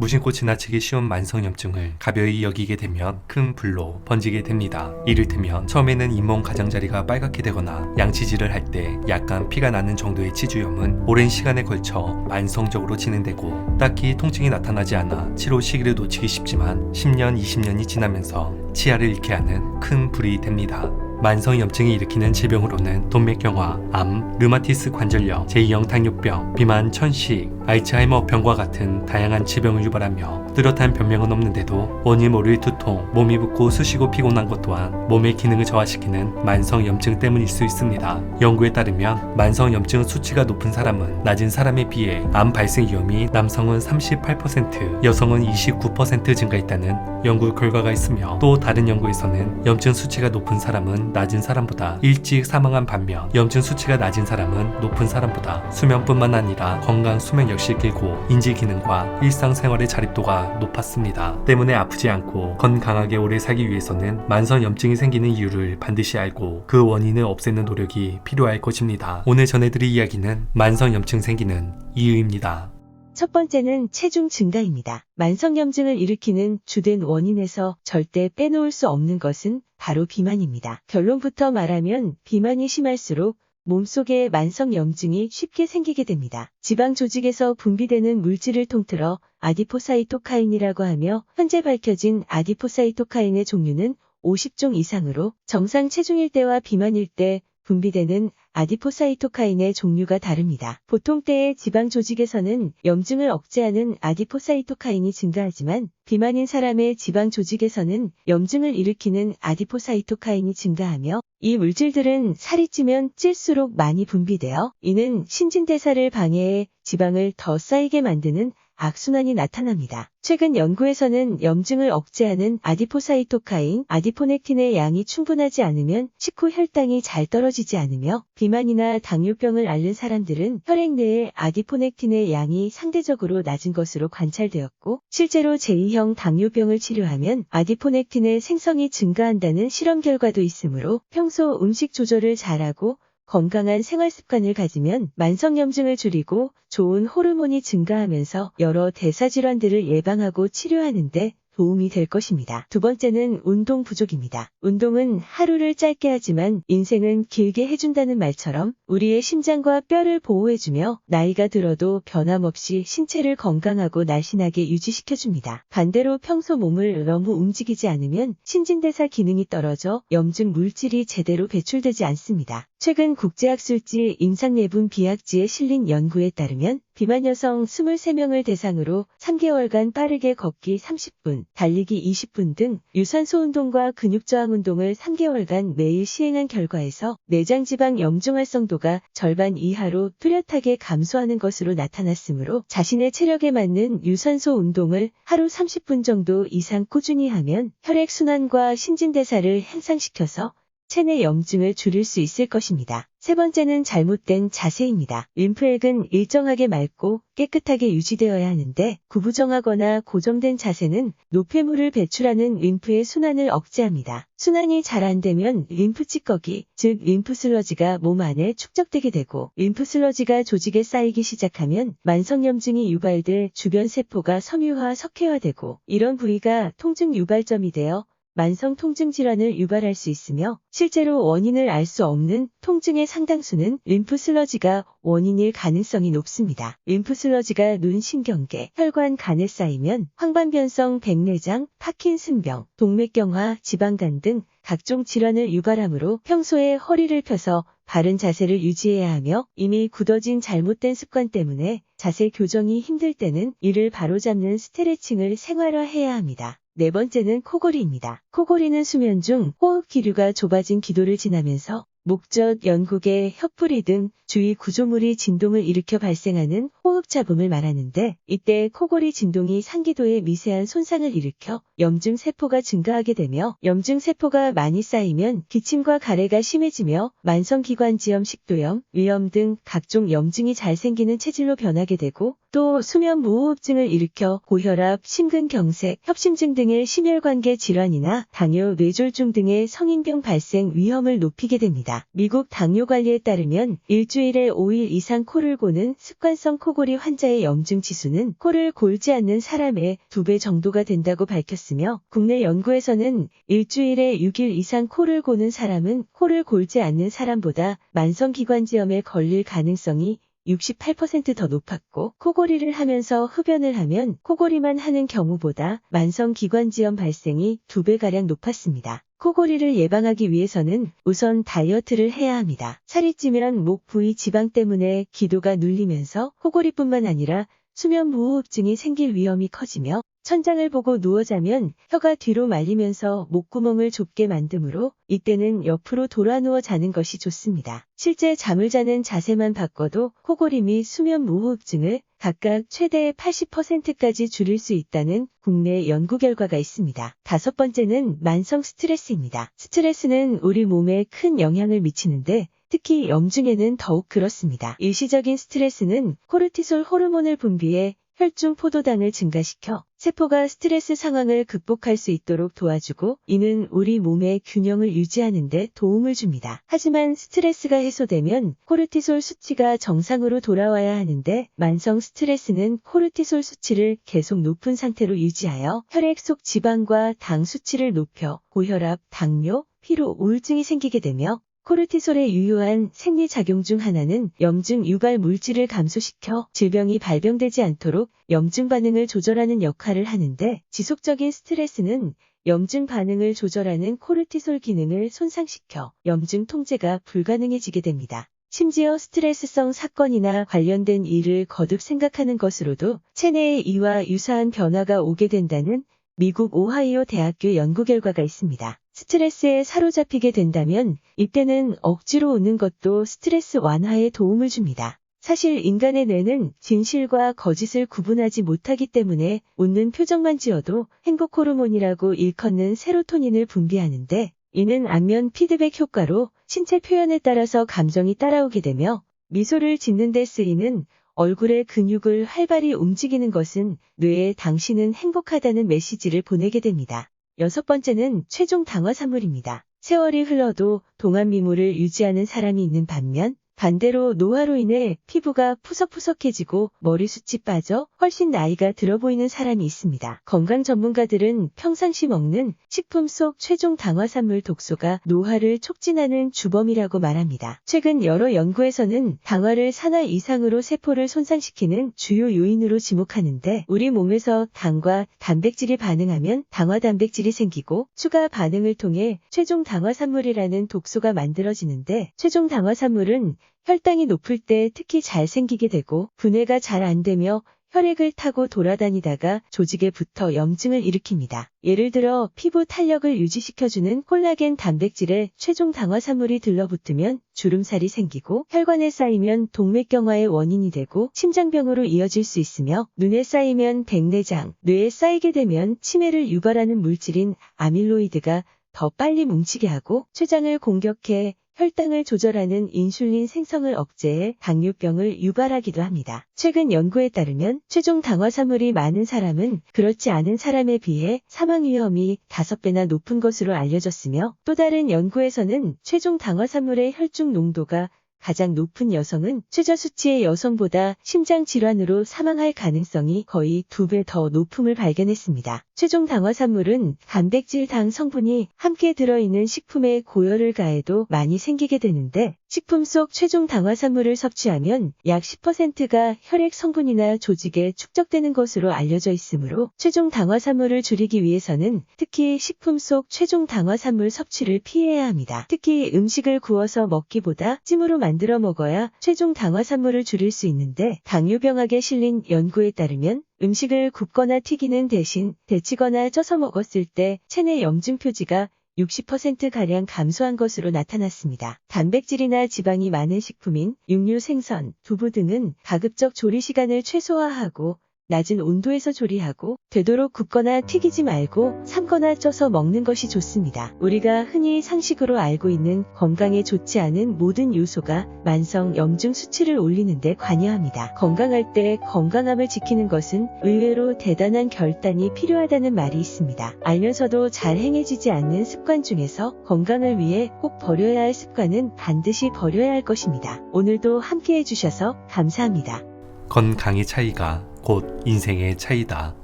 무심코 지나치기 쉬운 만성염증을 가벼이 여기게 되면 큰 불로 번지게 됩니다. 이를테면 처음에는 잇몸 가장자리가 빨갛게 되거나 양치질을 할 때 약간 피가 나는 정도의 치주염은 오랜 시간에 걸쳐 만성적으로 진행되고 딱히 통증이 나타나지 않아 치료 시기를 놓치기 쉽지만 10년, 20년이 지나면서 치아를 잃게 하는 큰 불이 됩니다. 만성염증이 일으키는 질병으로는 동맥경화, 암, 르마티스 관절염, 제2형 당뇨병, 비만, 천식, 알츠하이머병과 같은 다양한 질병을 유발하며 뚜렷한 변명은 없는데도 원인 모를 두통, 몸이 붓고 쑤시고 피곤한 것 또한 몸의 기능을 저하시키는 만성 염증 때문일 수 있습니다. 연구에 따르면 만성 염증 수치가 높은 사람은 낮은 사람에 비해 암 발생 위험이 남성은 38%, 여성은 29% 증가했다는 연구 결과가 있으며 또 다른 연구에서는 염증 수치가 높은 사람은 낮은 사람보다 일찍 사망한 반면 염증 수치가 낮은 사람은 높은 사람보다 수명뿐만 아니라 건강 수명 역시 길고 인지 기능과 일상생활의 자립도가 높았습니다. 때문에 아프지 않고 건강하게 오래 살기 위해서는 만성 염증이 생기는 이유를 반드시 알고 그 원인을 없애는 노력이 필요할 것입니다. 오늘 전해드릴 이야기는 만성 염증 생기는 이유입니다. 첫 번째는 체중 증가입니다. 만성염증을 일으키는 주된 원인에서 절대 빼놓을 수 없는 것은 바로 비만입니다. 결론부터 말하면 비만이 심할수록 몸속에 만성염증이 쉽게 생기게 됩니다. 지방 조직에서 분비되는 물질을 통틀어 아디포사이토카인이라고 하며 현재 밝혀진 아디포사이토카인의 종류는 50종 이상으로 정상 체중일 때와 비만일 때 분비되는 아디포사이토카인의 종류가 다릅니다. 보통 때의 지방 조직에서는 염증을 억제하는 아디포사이토카인이 증가하지만 비만인 사람의 지방 조직에서는 염증을 일으키는 아디포사이토카인이 증가하며 이 물질들은 살이 찌면 찔수록 많이 분비되어 이는 신진대사를 방해해 지방을 더 쌓이게 만드는 악순환이 나타납니다. 최근 연구에서는 염증을 억제하는 아디포사이토카인, 아디포넥틴의 양이 충분하지 않으면 식후 혈당이 잘 떨어지지 않으며 비만이나 당뇨병을 앓는 사람들은 혈액 내에 아디포넥틴의 양이 상대적으로 낮은 것으로 관찰되었고 실제로 제2형 당뇨병을 치료하면 아디포넥틴의 생성이 증가한다는 실험 결과도 있으므로 평소 음식 조절을 잘하고 건강한 생활 습관을 가지면 만성염증을 줄이고 좋은 호르몬이 증가하면서 여러 대사질환들을 예방하고 치료하는데 도움이 될 것입니다. 두 번째는 운동 부족입니다. 운동은 하루를 짧게 하지만 인생은 길게 해준다는 말처럼 우리의 심장과 뼈를 보호해주며 나이가 들어도 변함없이 신체를 건강하고 날씬하게 유지시켜줍니다. 반대로 평소 몸을 너무 움직이지 않으면 신진대사 기능이 떨어져 염증 물질이 제대로 배출되지 않습니다. 최근 국제학술지 임상내분 비약지에 실린 연구에 따르면 비만 여성 23명을 대상으로 3개월간 빠르게 걷기 30분, 달리기 20분 등 유산소 운동과 근육 저항 운동을 3개월간 매일 시행한 결과에서 내장 지방 염증 활성도가 절반 이하로 뚜렷하게 감소하는 것으로 나타났으므로 자신의 체력에 맞는 유산소 운동을 하루 30분 정도 이상 꾸준히 하면 혈액 순환과 신진대사를 향상시켜서 체내 염증을 줄일 수 있을 것입니다. 세 번째는 잘못된 자세입니다. 림프액은 일정하게 맑고 깨끗하게 유지되어야 하는데 구부정하거나 고정된 자세는 노폐물을 배출하는 림프의 순환을 억제합니다. 순환이 잘 안 되면 림프 찌꺼기, 즉 림프 슬러지가 몸 안에 축적되게 되고 림프 슬러지가 조직에 쌓이기 시작하면 만성염증이 유발돼 주변 세포가 섬유화, 석회화되고 이런 부위가 통증 유발점이 되어 만성 통증 질환을 유발할 수 있으며 실제로 원인을 알 수 없는 통증의 상당수는 림프 슬러지가 원인일 가능성이 높습니다. 림프 슬러지가 눈 신경계, 혈관 간에 쌓이면 황반변성 백내장, 파킨슨병, 동맥경화, 지방간 등 각종 질환을 유발하므로 평소에 허리를 펴서 바른 자세를 유지해야 하며 이미 굳어진 잘못된 습관 때문에 자세 교정이 힘들 때는 이를 바로잡는 스트레칭을 생활화해야 합니다. 네 번째는 코골이입니다. 코골이는 수면 중 호흡 기류가 좁아진 기도를 지나면서 목젖, 연국의 혀뿌리 등 주위 구조물이 진동을 일으켜 발생하는 호흡 잡음을 말하는데 이때 코골이 진동이 상기도에 미세한 손상을 일으켜 염증 세포가 증가하게 되며 염증 세포가 많이 쌓이면 기침과 가래가 심해지며 만성 기관지염, 식도염, 위염 등 각종 염증이 잘 생기는 체질로 변하게 되고 또 수면 무호흡증을 일으켜 고혈압, 심근경색, 협심증 등의 심혈관계 질환이나 당뇨, 뇌졸중 등의 성인병 발생 위험을 높이게 됩니다. 미국 당뇨관리에 따르면 일주일에 5일 이상 코를 고는 습관성 코골이 환자의 염증 지수는 코를 골지 않는 사람의 2배 정도가 된다고 밝혔으며 국내 연구에서는 일주일에 6일 이상 코를 고는 사람은 코를 골지 않는 사람보다 만성기관지염에 걸릴 가능성이 68%더 높았고 코골이를 하면서 흡연을 하면 코골이만 하는 경우보다 만성 기관지염 발생이 2배가량 높았습니다. 코골이를 예방하기 위해서는 우선 다이어트를 해야 합니다. 살이 찌면 목 부위 지방 때문에 기도가 눌리면서 코골이뿐만 아니라 수면 무호흡증이 생길 위험이 커지며 천장을 보고 누워 자면 혀가 뒤로 말리면서 목구멍을 좁게 만드므로 이때는 옆으로 돌아 누워 자는 것이 좋습니다. 실제 잠을 자는 자세만 바꿔도 코골이 및 수면 무호흡증을 각각 최대 80%까지 줄일 수 있다는 국내 연구 결과가 있습니다. 다섯 번째는 만성 스트레스입니다. 스트레스는 우리 몸에 큰 영향을 미치는데 특히 염증에는 더욱 그렇습니다. 일시적인 스트레스는 코르티솔 호르몬을 분비해 혈중 포도당을 증가시켜 세포가 스트레스 상황을 극복할 수 있도록 도와주고 이는 우리 몸의 균형을 유지하는 데 도움을 줍니다. 하지만 스트레스가 해소되면 코르티솔 수치가 정상으로 돌아와야 하는데 만성 스트레스는 코르티솔 수치를 계속 높은 상태로 유지하여 혈액 속 지방과 당 수치를 높여 고혈압, 당뇨, 피로, 우울증이 생기게 되며 코르티솔의 유효한 생리작용 중 하나는 염증 유발 물질을 감소시켜 질병이 발병되지 않도록 염증 반응을 조절하는 역할을 하는데 지속적인 스트레스는 염증 반응을 조절하는 코르티솔 기능을 손상시켜 염증 통제가 불가능해지게 됩니다. 심지어 스트레스성 사건이나 관련된 일을 거듭 생각하는 것으로도 체내의 이와 유사한 변화가 오게 된다는 미국 오하이오 대학교 연구 결과가 있습니다. 스트레스에 사로잡히게 된다면 이때는 억지로 웃는 것도 스트레스 완화에 도움을 줍니다. 사실 인간의 뇌는 진실과 거짓을 구분하지 못하기 때문에 웃는 표정만 지어도 행복 호르몬이라고 일컫는 세로토닌을 분비하는데 이는 안면 피드백 효과로 신체 표현에 따라서 감정이 따라오게 되며 미소를 짓는 데 쓰이는 얼굴의 근육을 활발히 움직이는 것은 뇌에 당신은 행복하다는 메시지를 보내게 됩니다. 여섯 번째는 최종 당화 산물입니다. 세월이 흘러도 동안 미모를 유지하는 사람이 있는 반면 반대로 노화로 인해 피부가 푸석푸석해지고 머리숱이 빠져 훨씬 나이가 들어 보이는 사람이 있습니다. 건강 전문가들은 평상시 먹는 식품 속 최종 당화산물 독소가 노화를 촉진하는 주범이라고 말합니다. 최근 여러 연구에서는 당화를 산화 이상으로 세포를 손상시키는 주요 요인으로 지목하는데 우리 몸에서 당과 단백질이 반응하면 당화 단백질이 생기고 추가 반응을 통해 최종 당화산물이라는 독소가 만들어지는데 최종 당화산물은 혈당이 높을 때 특히 잘 생기게 되고 분해가 잘 안 되며 혈액을 타고 돌아다니다가 조직에 붙어 염증을 일으킵니다. 예를 들어 피부 탄력을 유지시켜주는 콜라겐 단백질에 최종 당화산물이 들러붙으면 주름살이 생기고 혈관에 쌓이면 동맥경화의 원인이 되고 심장병으로 이어질 수 있으며 눈에 쌓이면 백내장, 뇌에 쌓이게 되면 치매를 유발하는 물질인 아밀로이드가 더 빨리 뭉치게 하고 췌장을 공격해 혈당을 조절하는 인슐린 생성을 억제해 당뇨병을 유발하기도 합니다. 최근 연구에 따르면 최종 당화산물이 많은 사람은 그렇지 않은 사람에 비해 사망 위험이 5배나 높은 것으로 알려졌으며 또 다른 연구에서는 최종 당화산물의 혈중 농도가 가장 높은 여성은 최저 수치의 여성보다 심장 질환으로 사망할 가능성이 거의 두 배 더 높음을 발견했습니다. 최종 당화산물은 단백질 당 성분이 함께 들어있는 식품에 고열을 가해도 많이 생기게 되는데 식품 속 최종 당화산물을 섭취하면 약 10%가 혈액 성분이나 조직에 축적되는 것으로 알려져 있으므로 최종 당화산물을 줄이기 위해서는 특히 식품 속 최종 당화산물 섭취를 피해야 합니다. 특히 음식을 구워서 먹기보다 찜으로 만들어 먹어야 최종 당화산물을 줄일 수 있는데 당뇨병학에 실린 연구에 따르면 음식을 굽거나 튀기는 대신 데치거나 쪄서 먹었을 때 체내 염증 표지가 60%가량 감소한 것으로 나타났습니다. 단백질이나 지방이 많은 식품인 육류 생선, 두부 등은 가급적 조리 시간을 최소화하고 낮은 온도에서 조리하고 되도록 굽거나 튀기지 말고 삶거나 쪄서 먹는 것이 좋습니다. 우리가 흔히 상식으로 알고 있는 건강에 좋지 않은 모든 요소가 만성 염증 수치를 올리는데 관여합니다. 건강할 때 건강함을 지키는 것은 의외로 대단한 결단이 필요하다는 말이 있습니다. 알면서도 잘 행해지지 않는 습관 중에서 건강을 위해 꼭 버려야 할 습관은 반드시 버려야 할 것입니다. 오늘도 함께 해주셔서 감사합니다. 건강의 차이가 곧 인생의 차이다.